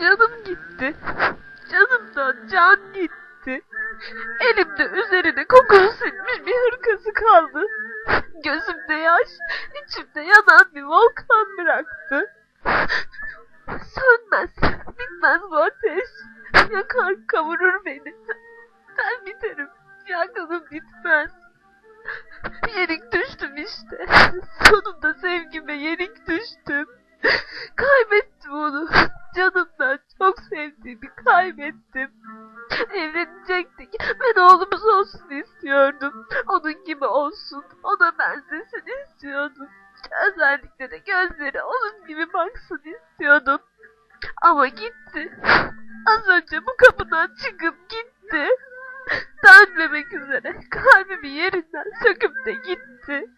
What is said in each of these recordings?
Canım gitti. Canımdan can gitti. Elimde üzerine kokusu sinmiş bir hırkası kaldı. Gözümde yaş, içimde yanan bir volkan bıraktı. Sönmez, bitmez bu ateş. Yakar kavurur beni. Ben biterim, yangınım bitmez. Yenik düştüm işte. Sonunda sevgime yenik düştüm. Kaybettim onu. Canımdan çok sevdiğimi kaybettim. Evlenecektik. Ben oğlumuz olsun istiyordum. Onun gibi olsun. Ona benzesin istiyordum. Özellikle de gözleri onun gibi baksın istiyordum. Ama gitti. Az önce bu kapıdan çıkıp gitti. Dönmemek üzere kalbimi yerinden söküp de gitti.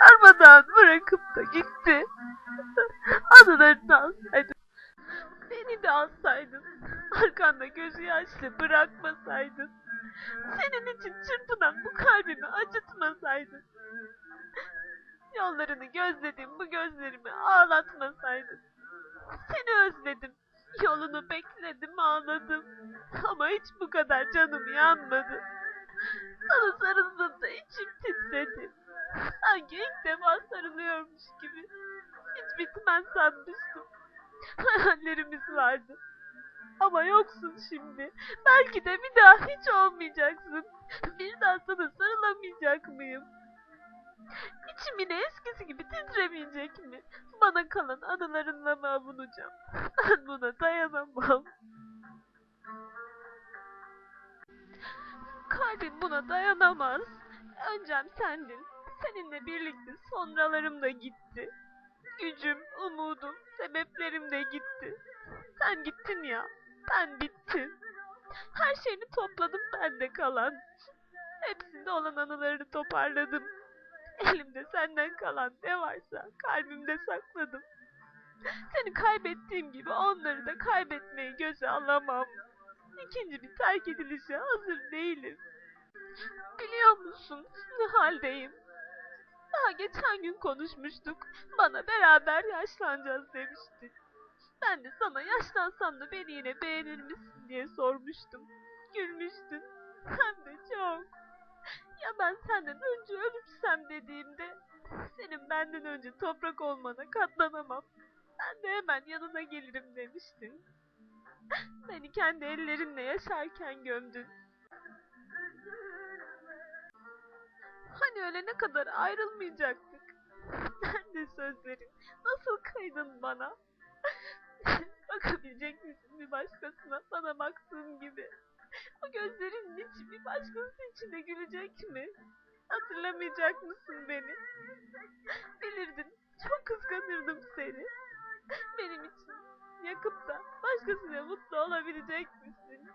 Darmadağın bırakıp da gitti. Anılarını alsaydın. Beni de alsaydın. Arkanda gözü yaşlı bırakmasaydın. Senin için çırpınan bu kalbimi acıtmasaydın. Yollarını gözlediğim bu gözlerimi ağlatmasaydın. Seni özledim. Yolunu bekledim ağladım. Ama hiç bu kadar canım yanmadı. Sana sarıldığımda içim titredi. Sanki ilk defa sarılıyormuş gibi. Bitmez sanmıştım. Hayallerimiz vardı. Ama yoksun şimdi. Belki de bir daha hiç olmayacaksın. Bir daha sana sarılamayacak mıyım? İçim yine eskisi gibi titremeyecek mi? Bana kalan anılarınla mı avunacağım? Ben buna dayanamam. Kalbim buna dayanamaz. Öncem sendin. Seninle birlikte sonralarım da gitti. Gücüm, umudum, sebeplerim de gitti. Sen gittin ya. Ben bittim. Her şeyini topladım bende kalan. Hepsinde olan anılarını toparladım. Elimde senden kalan ne varsa kalbimde sakladım. Seni kaybettiğim gibi onları da kaybetmeyi göze alamam. İkinci bir terk edilişe hazır değilim. Biliyor musun ne haldeyim? Daha geçen gün konuşmuştuk. Bana beraber yaşlanacağız demiştin. Ben de sana yaşlansam da beni yine beğenir misin diye sormuştum. Gülmüştün. Hem de çok. Ya ben senden önce ölürsem dediğimde senin benden önce toprak olmana katlanamam. Ben de hemen yanına gelirim demiştin. Beni kendi ellerinle yaşarken gömdün. Hani ölene kadar ayrılmayacaktık. Nerede sözlerin? Nasıl kıydın bana? Bakabilecek misin bir başkasına bana baktığım gibi? O gözlerinin içi bir başkası içinde gülecek mi? Hatırlamayacak mısın beni? Bilirdin, çok kıskanırdım seni. Benim için yakıp da başkasıyla mutlu olabilecek misin?